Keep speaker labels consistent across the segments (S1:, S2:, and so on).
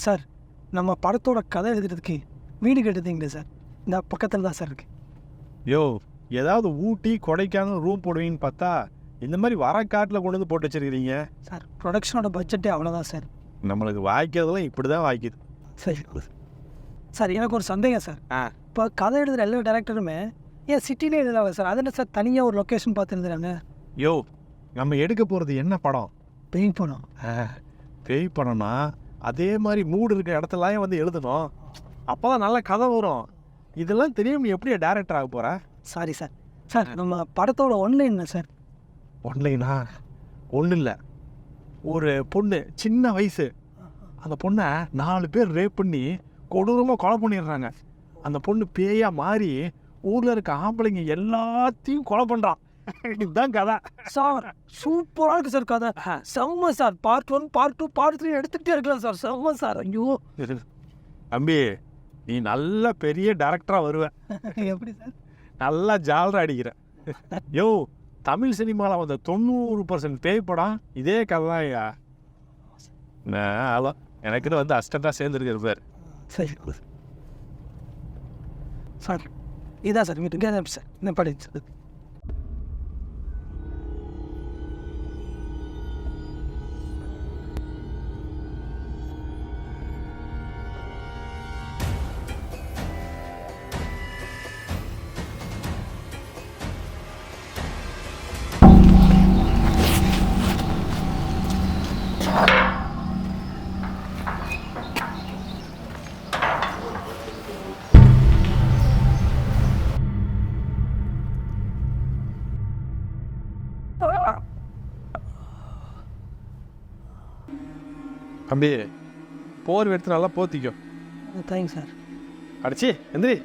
S1: Sir நம்ம படத்தோட கதை எழுதுறதுக்கு வீடு கட்டுறதுங்களே சார்? இந்த பக்கத்தில் தான் சார் இருக்கு.
S2: யோ ஏதாவது ஊட்டி கொடைக்கானல் ரூம் போடுவீங்கன்னு பார்த்தா இந்த மாதிரி வர காட்டில் கொண்டு வந்து போட்டு வச்சிருக்கிறீங்க.
S1: சார் ப்ரொடக்ஷனோட பட்ஜெட்டே அவ்வளோதான் சார்.
S2: நம்மளுக்கு வாய்க்கிறதெல்லாம் இப்படி தான் வாய்க்குது.
S1: சரி. சார் எனக்கு ஒரு சந்தேகம் சார்.
S2: ஆ.
S1: இப்போ கதை எழுதுகிற எல்லா டேரக்டருமே ஏன் சிட்டிலே எழுதலாம் சார்? அது என்ன சார் தனியாக ஒரு லொக்கேஷன் பார்த்து எழுதுறாங்க.
S2: யோ நம்ம எடுக்க போகிறது என்ன படம்?
S1: பெயிண்ட் பண்ணோம்
S2: பேய் படம்னா அதே மாதிரி மூடு இருக்க இடத்துலலாம் வந்து எழுதணும். அப்போ தான் நல்ல கதை வரும். இதெல்லாம் தெரியும் நீ எப்படியா டேரக்டர் ஆக போகிற
S1: சாரி சார் சார் நம்ம படத்தோட ஒன்லைன் சார்
S2: ஒன்லைனா ஒன்றும் இல்லை. ஒரு பொண்ணு சின்ன வயசு. அந்த பொண்ணை நாலு பேர் ரேப் பண்ணி கொடூரமாக கொலை பண்ணிடுறாங்க. அந்த பொண்ணு பேயாக மாறி ஊரில் இருக்க ஆம்பளைங்க எல்லாத்தையும் கொலை பண்ணுறான் இதுதான் கதை.
S1: சார் சூப்பராக இருக்கு சார் கதை. செம்ம sir. Part one part two part three எடுத்துக்கிட்டே இருக்கலாம் சார். செம்ம சார். ஐயோ.
S2: தம்பி நீ நல்ல பெரிய டேரக்டராக வருவ.
S1: எப்படி சார்?
S2: நல்லா ஜாலரா அடிக்கிற. யோ தமிழ் சினிமாவில் வந்த தொண்ணூறு பர்சன்ட் பேய் படம் இதே கதை தான் ஐயா அதான் எனக்குன்னு வந்து அஸ்டண்டாக சேர்ந்துருக்கிற பேர்.
S1: சரி சார். இதான் சார். இங்கே சார். இந்த படி
S2: தம்பி போர் எடுத்து நல்லா போத்திக்கோ
S1: தேங்க்ஸ் சார்.
S2: அடிச்சி எந்திரி.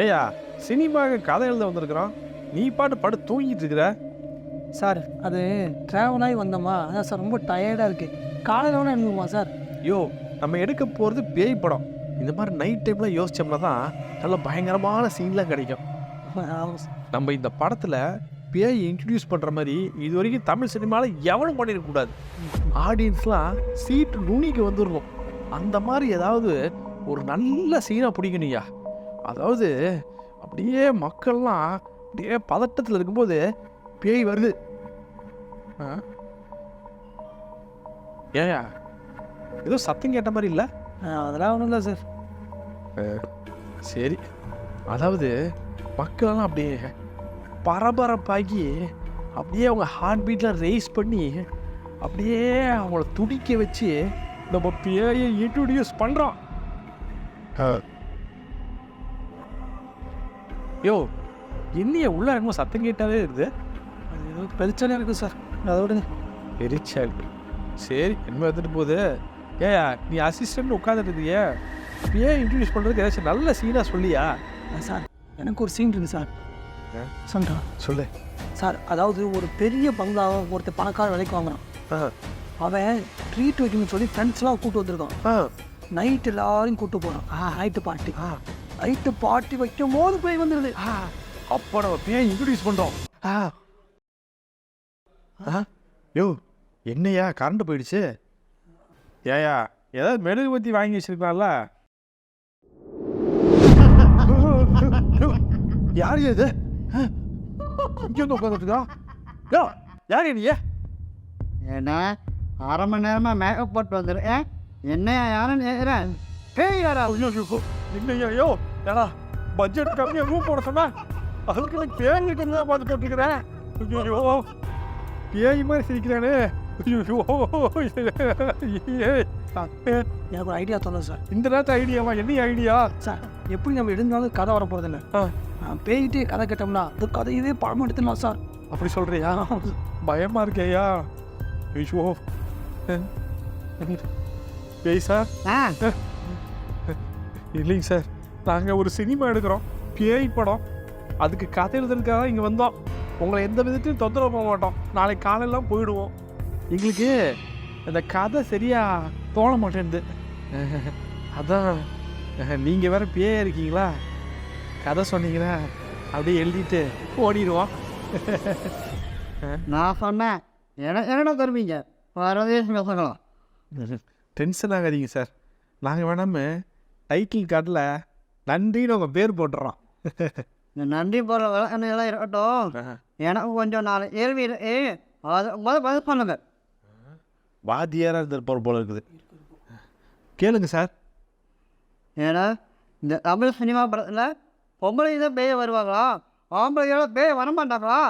S2: ஏயா சினிமாவுக்கு கதை எழுத வந்திருக்கிறோம். நீ பாட்டு படு தூங்கிட்டு இருக்கிற.
S1: சார் அது ட்ராவல் ஆகி வந்தோமா? அதான் சார் ரொம்ப டயர்டாக இருக்குது காலையில் வேணா எழுதுமா சார்?
S2: யோ நம்ம எடுக்க போகிறது பேய் படம். இந்த மாதிரி நைட் டைமில் யோசிச்சோம்னா தான் நல்ல பயங்கரமான சீன்லாம் கிடைக்கும். நம்ம இந்த படத்தில் பேய் இன்ட்ரடியூஸ் பண்ணுற மாதிரி இது வரைக்கும் தமிழ் சினிமாவில் எவனும் பண்ணிடக்கூடாது ஆடியன்ஸ்லாம் சீட்டு நுனிக்கு வந்துடணும் அந்த மாதிரி ஏதாவது ஒரு நல்ல சீனாக பிடிக்கணுயா அதாவது அப்படியே மக்கள்லாம் அப்படியே பதட்டத்தில் இருக்கும்போது பேய் வருது. ஆ? ஏயா ஏதோ சத்தம் கேட்ட மாதிரி இல்லை?
S1: அதெல்லாம் ஒன்றும் இல்லை சார்
S2: சரி. அதாவது மக்களெல்லாம் அப்படியே பரபரப்பாகி அப்படியே அவங்க ஹார்ட் பீட்டில் ரேஸ் பண்ணி அப்படியே அவங்கள துடிக்க வச்சு நம்ம பேயை இன்ட்ரடியூஸ் பண்ணுறோம் யோ என்னைய உள்ள என்னமோ சத்தம் கேட்டாவே இருக்குது
S1: அது ஏதோ பிரச்சனை இருக்குது சார். அதோட
S2: பெரிச்சால். சரி என்ன எடுத்துட்டு போகுது. ஏயா நீ அசிஸ்டன்ட் உட்காந்துருக்கிய ஏன் இன்ட்ரடியூஸ் பண்ணுறதுக்கு ஏதாச்சும் நல்ல சீனாக சொல்லியா?
S1: சார். எனக்கு ஒரு சீன் இருக்குது சார். சொல்கிறா
S2: சொல்லு.
S1: சார் அதாவது ஒரு பெரிய பங்களாவை ஒருத்தர் பணக்கார விலைக்கு வாங்குறான். அவன் ட்ரீட் வைக்கணும்னு சொல்லி ஃப்ரெண்ட்ஸ்லாம் கூட்டு வந்திருக்கான். நைட் எல்லாரையும் கூட்டு போகிறான் நைட்டு பார்ட்டி நைட்டு பார்ட்டி வைக்கும் போது போய் வந்துடுது
S2: அப்போ நம்ம பேய் இன்ட்ரடியூஸ் பண்ணுறோம் ஆ. யோ என்னையா கரண்ட் போயிடுச்சு. ஏயா ஏதாவது மெழுகுபத்தி வாங்கி வச்சிருக்கலாம்ல? யார் இது? இங்கே வந்து உட்காந்துருக்கா யோ யார் நீ?
S3: ஏன்னா அரை மணி நேரமாக மேக்கப் போட்டு வந்துடுறேன் என்னையா யாருன்னு கேட்குறேன் பேயாரா
S2: ஐயோ ஐயோ இல்லையா யோ ஏடா பட்ஜெட் கம்மியாக ரூம் போட சொன்னா அதுக்கு நான் பேய் இருக்கிறதா பார்த்து போட்டுருக்கிறேன் ஐயோ பேய் மாதிரி சிரிக்கிறானே. ஐயோ
S1: எனக்கு ஒரு ஐடியா தோணும் சார்.
S2: இந்த நேரத்து ஐடியாவா என்ன ஐடியா
S1: சார் எப்படி நம்ம எழுந்தாலும் கதை வர போகிறதில்ல
S2: ஆ.
S1: பேயிட்டு கதை கேட்டோம்னா அது கதை இதே பழம் எடுத்துடலாம் சார்.
S2: அப்படி சொல்றியா? பயமா இருக்கேயா? ஐயோ. பேய் சார்?
S3: ஆ.
S2: இல்லைங்க சார். நாங்கள் ஒரு சினிமா எடுக்கிறோம். பேய் படம். அதுக்கு கதை எழுதுறதுக்காக தான் இங்கே வந்தோம். உங்களை எந்த விதத்தையும் தொந்தரவு பண்ண மாட்டோம். நாளைக்கு காலையெல்லாம் போயிடுவோம். எங்களுக்கு இந்த கதை சரியா தோண மாட்டேங்குது அதான் நீங்கள் வேற பேயா இருக்கீங்களா? கதை சொன்னீங்களா அப்படியே எழுதிட்டு ஓடிடுவோம்.
S3: நான் சொன்னேன். எனக்கு என்னடா தருவீங்க? வரதே பசங்களும்
S2: டென்ஷன் ஆகாதீங்க சார் நாங்கள் வேணாம டைட்டில் கார்டில் நன்றின்னு உங்கள் பேர் போட்டுறோம்.
S3: இந்த நன்றி போகிற விளக்கணையெல்லாம் இருக்கட்டும். எனக்கு கொஞ்சம் நாலு கேள்வி இருக்கு அதை முதல் பதில் பண்ணுங்க.
S2: வாத்தியாராக இருந்திருப்பார் போல இருக்குது. கேளுங்க சார்
S3: ஏன்னா இந்த தமிழ் சினிமா படத்தில் பொம்பளை தான் பேய வருவாங்களா? ஆம்பளையோட பேய வர மாட்டாங்களா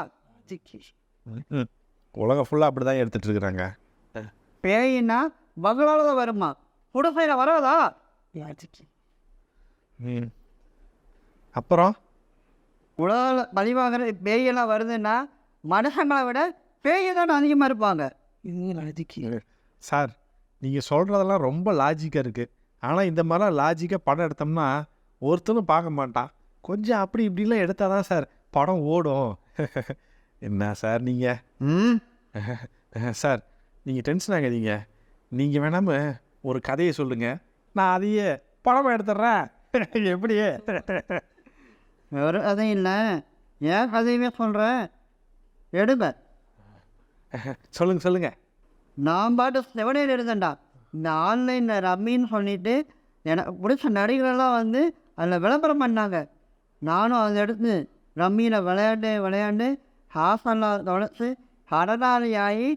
S3: சிக்கி.
S2: ம் உலகம் ஃபுல்லாக அப்படி தான் எடுத்துகிட்டு இருக்கிறாங்க.
S3: பேயின்னா பங்களால தான் வருமா? குடிசையில் வராதா.
S2: ம். அப்புறம்?
S3: உலகில் பழிவாங்கிற பேயெல்லாம் வருதுன்னா மனுஷங்களை விட பேய் தான் அதிகமாக இருப்பாங்க.
S2: சார் நீங்கள் சொல்கிறதெல்லாம் ரொம்ப லாஜிக்காக இருக்குது ஆனால் இந்த மாதிரிலாம் லாஜிக்காக படம் எடுத்தோம்னா ஒருத்தனும் பார்க்க மாட்டான். கொஞ்சம் அப்படி இப்படிலாம் எடுத்தால் தான் சார் படம் ஓடும். என்ன சார் நீங்கள்
S3: ம்?
S2: சார் நீங்கள் டென்ஷன் ஆகாதீங்க. நீங்கள் வேணாம ஒரு கதையை சொல்லுங்கள் நான் அதையே படமாக எடுத்துட்றேன். எப்படியே
S3: ஒரு கதையும் இல்லை. ஏன் கதையுமே சொல்கிறேன் எடுங்க.
S2: சொல்லுங்கள் சொல்லுங்கள்
S3: நான் பாட்டு செவனையில் இருந்தேன்டா இந்த ஆன்லைனில் ரம்மின்னு சொல்லிட்டு எனக்கு பிடிச்ச நடிகரெல்லாம் வந்து அதில் விளம்பரம் பண்ணாங்க. நானும் அதை எடுத்து ரம்மியில் விளையாண்டு விளையாண்டு ஹாசனில் தொலைச்சி கடனாளி ஆகி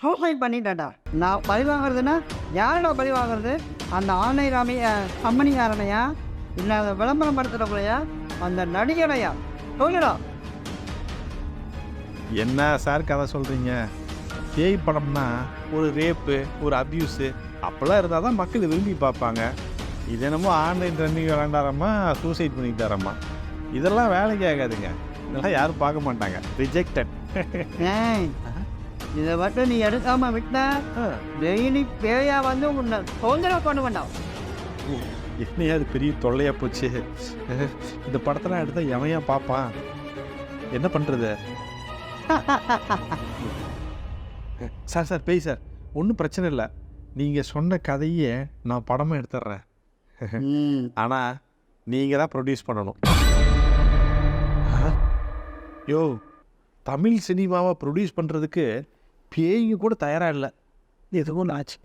S3: சூசைட் பண்ணிட்டேன்டா. நான் பழி வாங்குறதுன்னா யாரோட பழி வாங்குறது? அந்த ஆன்லைன் ரம்மி கம்பெனிக்காரனையா? இல்லை அதை விளம்பரம் படுத்துகிறவங்களையா அந்த நடிகரையா சொல்லுடா.
S2: என்ன சார் கதை சொல்கிறீங்க பேய் படம்னா ஒரு ரேப்பு ஒரு அப்யூஸு அப்போல்லாம் இருந்தால் தான் மக்கள் விரும்பி பார்ப்பாங்க. இது என்னமோ ஆன்லைன் ரன்னிங் விளாண்டாரம்மா சூசைட் பண்ணிக்கிட்டாரம்மா இதெல்லாம் வேலைக்கு ஆகாதுங்க. இதெல்லாம் யாரும் பார்க்க மாட்டாங்க. ரிஜெக்டட்
S3: இதை மட்டும் நீ எடுக்காம விட்ட டெய்லி பேயா வந்து உன்னை தொந்தரவு பண்ண வேண்டாம்
S2: என்னையா அது பெரிய தொல்லையாக போச்சு. இந்த படத்தெல்லாம் எடுத்தால் எவையா பார்ப்பான்? என்ன பண்ணுறது சார் சார் பேய் சார். ஒன்றும் பிரச்சனை இல்லை. நீங்கள் சொன்ன கதையே நான் படமாக எடுத்துட்றேன் ஆனால் நீங்கள் தான் ப்ரொடியூஸ் பண்ணணும்? யோ தமிழ் சினிமாவை ப்ரொடியூஸ் பண்ணுறதுக்கு பேய்ங்க கூட தயாராக இல்லை.
S1: எதுவும் ஆச்சு.